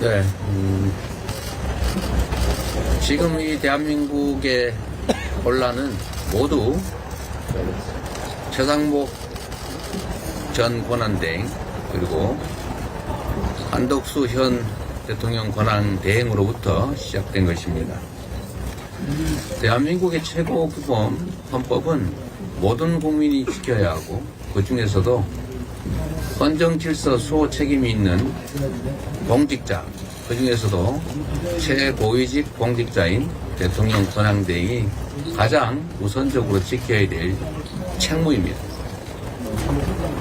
네. 음, 지금 이 대한민국의 혼란은 모두 최상목 전 권한대행 그리고 한덕수 현 대통령 권한 대행으로부터 시작된 것입니다. 대한민국의 최고 규범 헌법은 모든 국민이 지켜야 하고 그 중에서도 헌정 질서 수호 책임이 있는 공직자 그 중에서도 최고위직 공직자인 대통령 권한대행이 가장 우선적으로 지켜야 될 책무입니다.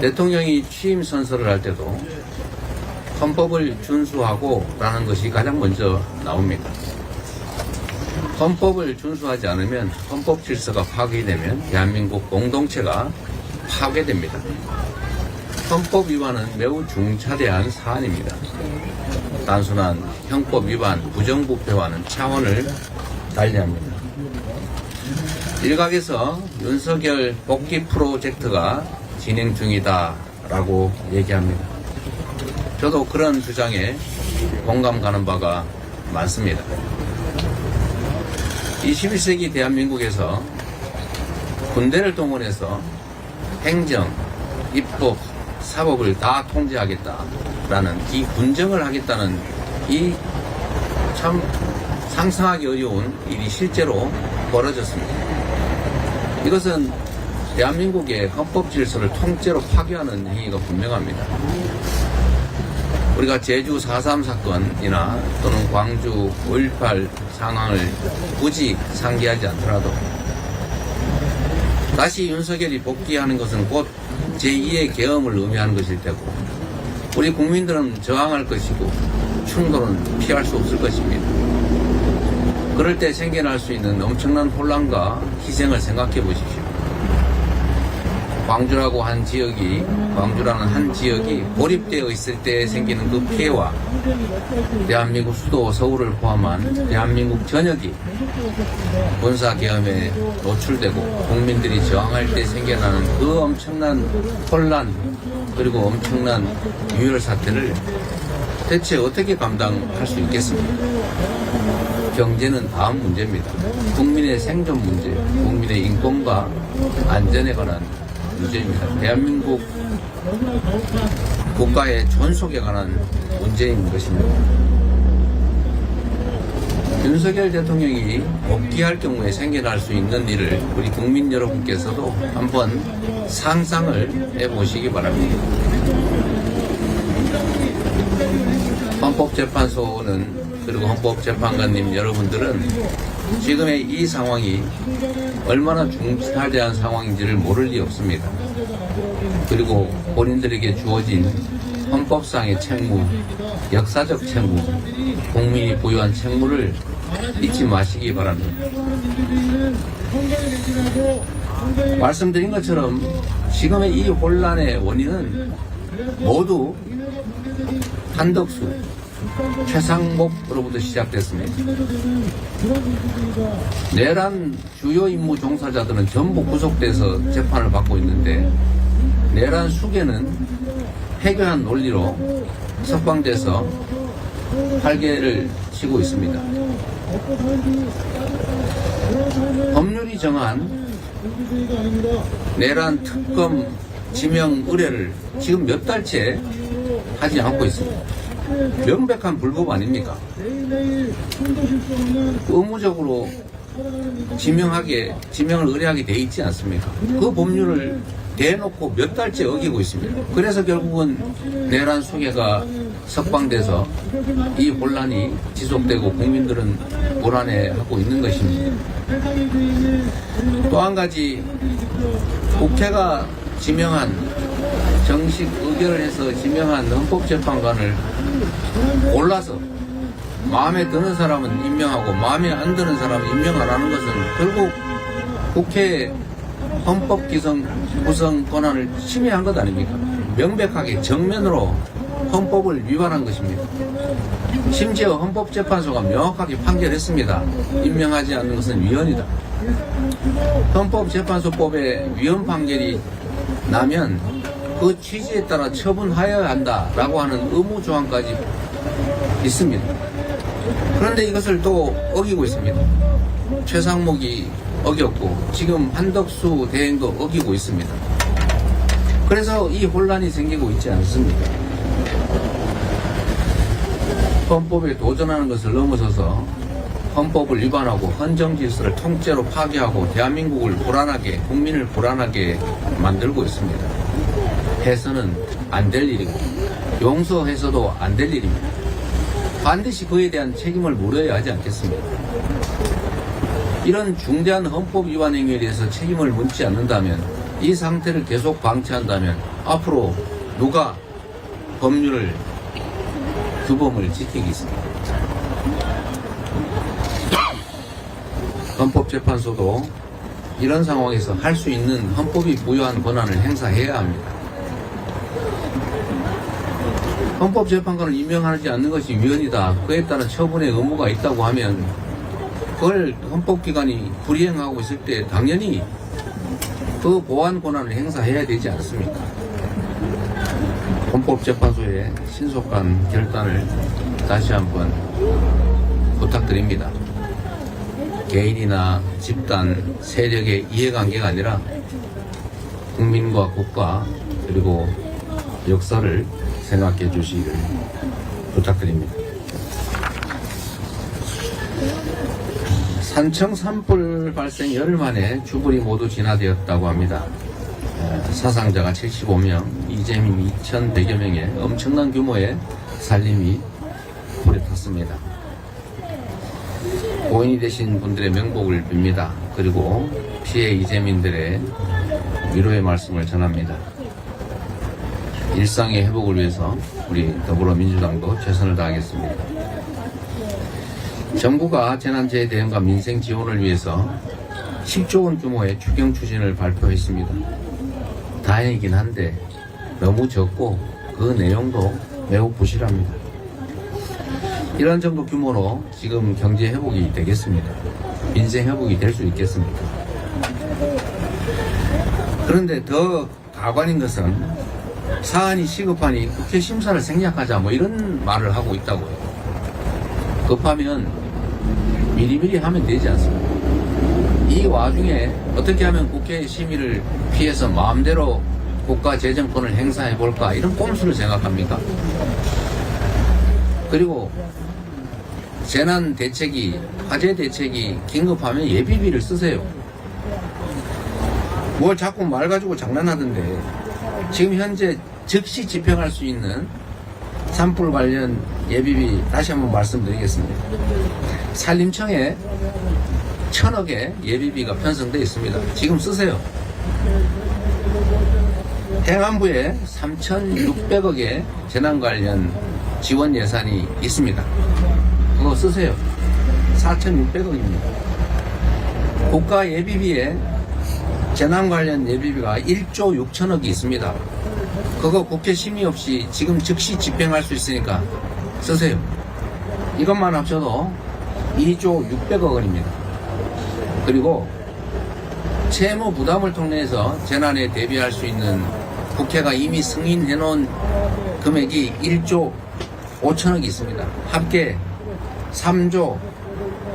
대통령이 취임 선서를 할 때도 헌법을 준수하고 라는 것이 가장 먼저 나옵니다. 헌법을 준수하지 않으면 헌법 질서가 파괴되면 대한민국 공동체가 파괴됩니다. 헌법 위반은 매우 중차대한 사안입니다. 단순한 형법 위반, 부정부패와는 차원을 달리합니다. 일각에서 윤석열 복귀 프로젝트가 진행 중이다라고 얘기합니다. 저도 그런 주장에 공감 가는 바가 많습니다. 21세기 대한민국에서 군대를 동원해서 행정, 입법, 사법을 다 통제하겠다라는 이 군정을 하겠다는 이 참 상상하기 어려운 일이 실제로 벌어졌습니다. 이것은 대한민국의 헌법 질서를 통째로 파괴하는 행위가 분명합니다. 우리가 제주 4.3 사건이나 또는 광주 5.18 상황을 굳이 상기하지 않더라도 다시 윤석열이 복귀하는 것은 곧 제2의 계엄을 의미하는 것일 테고 우리 국민들은 저항할 것이고 충돌은 피할 수 없을 것입니다. 그럴 때 생겨날 수 있는 엄청난 혼란과 희생을 생각해 보십시오. 광주라고 한 지역이 광주라는 한 지역이 고립되어 있을 때 생기는 그 피해와 대한민국 수도 서울을 포함한 대한민국 전역이 군사 계엄에 노출되고 국민들이 저항할 때 생겨나는 그 엄청난 혼란 그리고 엄청난 유혈 사태를 대체 어떻게 감당할 수 있겠습니까? 경제는 다음 문제입니다. 국민의 생존 문제, 국민의 인권과 안전에 관한 문제입니다. 대한민국 국가의 존속에 관한 문제인 것입니다. 윤석열 대통령이 복귀할 경우에 생겨날 수 있는 일을 우리 국민 여러분께서도 한번 상상을 해보시기 바랍니다. 헌법재판소는 그리고 헌법재판관님 여러분들은 지금의 이 상황이 얼마나 중차대한 상황인지를 모를 리 없습니다. 그리고 본인들에게 주어진 헌법상의 책무, 역사적 책무, 국민이 부여한 책무를 잊지 마시기 바랍니다. 말씀드린 것처럼 지금의 이 혼란의 원인은 모두 한덕수, 최상목으로부터 시작됐습니다. 내란 주요 임무 종사자들은 전부 구속돼서 재판을 받고 있는데 내란 수계는 해결한 논리로 석방돼서 활개를 치고 있습니다. 법률이 정한 내란 특검 지명 의뢰를 지금 몇 달째 하지 않고 있습니다. 명백한 불법 아닙니까? 의무적으로 지명하게, 지명을 의뢰하게 돼 있지 않습니까? 그 법률을 대놓고 몇 달째 어기고 있습니다. 그래서 결국은 내란 수계가 석방돼서 이 혼란이 지속되고 국민들은 불안해하고 있는 것입니다. 또 한 가지 국회가 지명한 정식 의결을 해서 지명한 헌법재판관을 골라서 마음에 드는 사람은 임명하고 마음에 안 드는 사람은 임명 안 하는 것은 결국 국회 헌법 기성 구성 권한을 침해한 것 아닙니까? 명백하게 정면으로 헌법을 위반한 것입니다. 심지어 헌법재판소가 명확하게 판결했습니다. 임명하지 않는 것은 위헌이다. 헌법재판소법에 위헌 판결이 나면 그 취지에 따라 처분하여야 한다라고 하는 의무 조항까지 있습니다. 그런데 이것을 또 어기고 있습니다. 최상목이 어겼고 지금 한덕수 대행도 어기고 있습니다. 그래서 이 혼란이 생기고 있지 않습니까? 헌법에 도전하는 것을 넘어서서 헌법을 위반하고 헌정 질서를 통째로 파괴하고 대한민국을 불안하게 국민을 불안하게 만들고 있습니다. 해서는 안 될 일이고 용서해서도 안 될 일입니다. 반드시 그에 대한 책임을 물어야 하지 않겠습니까? 이런 중대한 헌법 위반 행위에 대해서 책임을 묻지 않는다면 이 상태를 계속 방치한다면 앞으로 누가 법률을 규범을 지키겠습니까? 헌법재판소도 이런 상황에서 할 수 있는 헌법이 부여한 권한을 행사해야 합니다. 헌법재판관을 임명하지 않는 것이 위헌이다. 그에 따른 처분의 의무가 있다고 하면 그걸 헌법기관이 불이행하고 있을 때 당연히 그 보완 권한을 행사해야 되지 않습니까? 헌법재판소의 신속한 결단을 다시 한번 부탁드립니다. 개인이나 집단, 세력의 이해관계가 아니라 국민과 국가 그리고 역사를 생각해 주시기를 부탁드립니다. 산청 산불 발생 열흘 만에 주불이 모두 진화되었다고 합니다. 에, 사상자가 75명, 이재민 2,100여 명의 엄청난 규모의 살림이 불에 탔습니다. 고인이 되신 분들의 명복을 빕니다. 그리고 피해 이재민들의 위로의 말씀을 전합니다. 일상의 회복을 위해서 우리 더불어민주당도 최선을 다하겠습니다. 정부가 재난재해 대응과 민생 지원을 위해서 10조 원 규모의 추경 추진을 발표했습니다. 다행이긴 한데 너무 적고 그 내용도 매우 부실합니다. 이런 정도 규모로 지금 경제 회복이 되겠습니다. 민생 회복이 될 수 있겠습니까? 그런데 더 가관인 것은 사안이 시급하니 국회 심사를 생략하자 뭐 이런 말을 하고 있다고요. 급하면 미리미리 하면 되지 않습니까? 이 와중에 어떻게 하면 국회 심의를 피해서 마음대로 국가 재정권을 행사해 볼까 이런 꼼수를 생각합니까? 그리고 재난 대책이 화재 대책이 긴급하면 예비비를 쓰세요. 뭘 자꾸 말 가지고 장난하던데 지금 현재 즉시 집행할 수 있는 산불 관련 예비비 다시 한번 말씀드리겠습니다. 산림청에 천억의 예비비가 편성되어 있습니다. 지금 쓰세요. 행안부에 3,600억의 재난 관련 지원 예산이 있습니다. 쓰세요. 4,600억입니다. 국가 예비비에 재난 관련 예비비가 1조 6천억이 있습니다. 그거 국회 심의 없이 지금 즉시 집행할 수 있으니까 쓰세요. 이것만 합쳐도 2조 600억 원입니다. 그리고 채무 부담을 통해서 재난에 대비할 수 있는 국회가 이미 승인해 놓은 금액이 1조 5천억이 있습니다. 합계 3조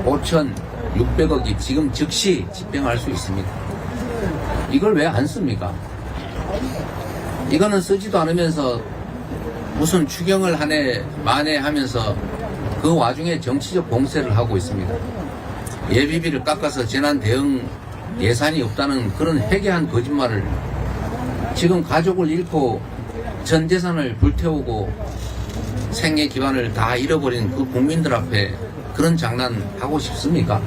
5천 600억이 지금 즉시 집행할 수 있습니다. 이걸 왜 안 씁니까? 이거는 쓰지도 않으면서 무슨 추경을 한해 만에 하면서 그 와중에 정치적 공세를 하고 있습니다. 예비비를 깎아서 재난 대응 예산이 없다는 그런 회개한 거짓말을 지금 가족을 잃고 전 재산을 불태우고 생애 기반을 다 잃어버린 그 국민들 앞에 그런 장난 하고 싶습니까?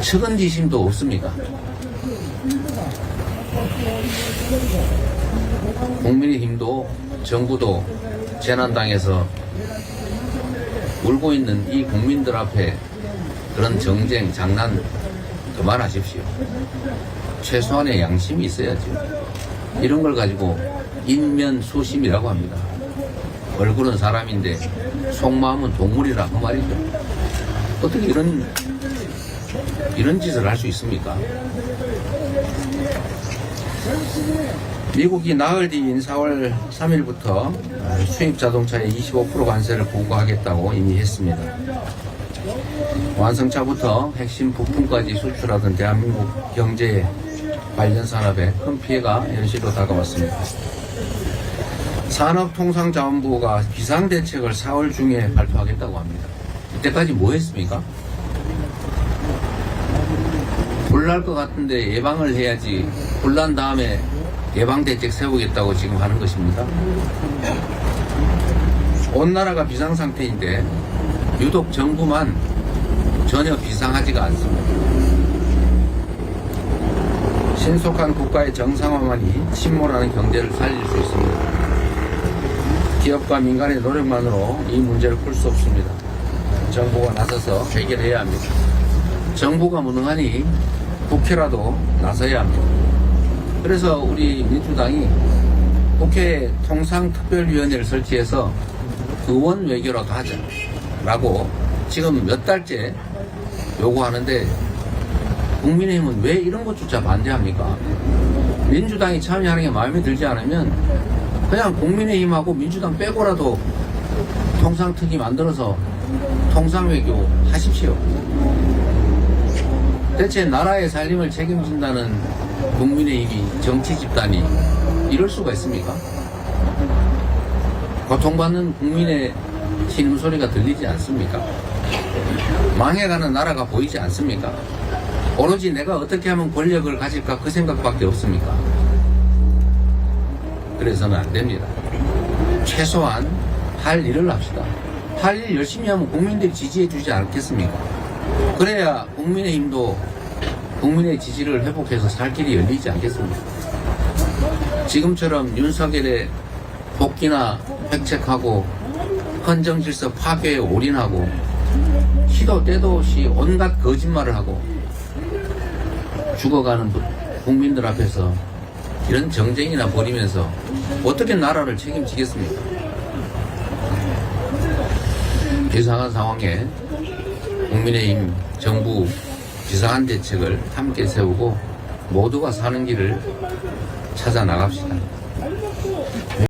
측은지심도 없습니까? 국민의힘도 정부도 재난당해서 울고 있는 이 국민들 앞에 그런 정쟁, 장난 그만하십시오. 최소한의 양심이 있어야죠. 이런 걸 가지고 인면수심이라고 합니다. 얼굴은 사람인데 속마음은 동물이라 그 말이죠. 어떻게 이런 이런 짓을 할 수 있습니까? 미국이 나흘 뒤인 4월 3일부터 수입 자동차의 25% 관세를 부과하겠다고 이미 했습니다. 완성차부터 핵심 부품까지 수출하던 대한민국 경제 관련 산업에 큰 피해가 현실로 다가왔습니다. 산업통상자원부가 비상대책을 4월 중에 발표하겠다고 합니다. 이때까지 뭐 했습니까? 불날 것 같은데 예방을 해야지 불난 다음에 예방대책 세우겠다고 지금 하는 것입니다. 온 나라가 비상상태인데 유독 정부만 전혀 비상하지가 않습니다. 신속한 국가의 정상화만이 침몰하는 경제를 살릴 수 있습니다. 기업과 민간의 노력만으로 이 문제를 풀 수 없습니다. 정부가 나서서 해결해야 합니다. 정부가 무능하니 국회라도 나서야 합니다. 그래서 우리 민주당이 국회 통상특별위원회를 설치해서 의원 외교라도 하자라고 지금 몇 달째 요구하는데 국민의힘은 왜 이런 것조차 반대합니까? 민주당이 참여하는 게 마음에 들지 않으면 그냥 국민의힘하고 민주당 빼고라도 통상특위 만들어서 통상외교 하십시오. 대체 나라의 살림을 책임진다는 국민의힘이 정치 집단이 이럴 수가 있습니까? 고통받는 국민의 신음소리가 들리지 않습니까? 망해가는 나라가 보이지 않습니까? 오로지 내가 어떻게 하면 권력을 가질까 그 생각밖에 없습니까? 그래서는 안 됩니다. 최소한 할 일을 합시다. 할 일 열심히 하면 국민들이 지지해 주지 않겠습니까? 그래야 국민의 힘도 국민의 지지를 회복해서 살 길이 열리지 않겠습니까? 지금처럼 윤석열의 복귀나 획책하고 헌정 질서 파괴에 올인하고 시도 때도 없이 온갖 거짓말을 하고 죽어가는 국민들 앞에서 이런 정쟁이나 벌이면서 어떻게 나라를 책임지겠습니까? 비상한 상황에 국민의힘 정부 비상한 대책을 함께 세우고 모두가 사는 길을 찾아 나갑시다.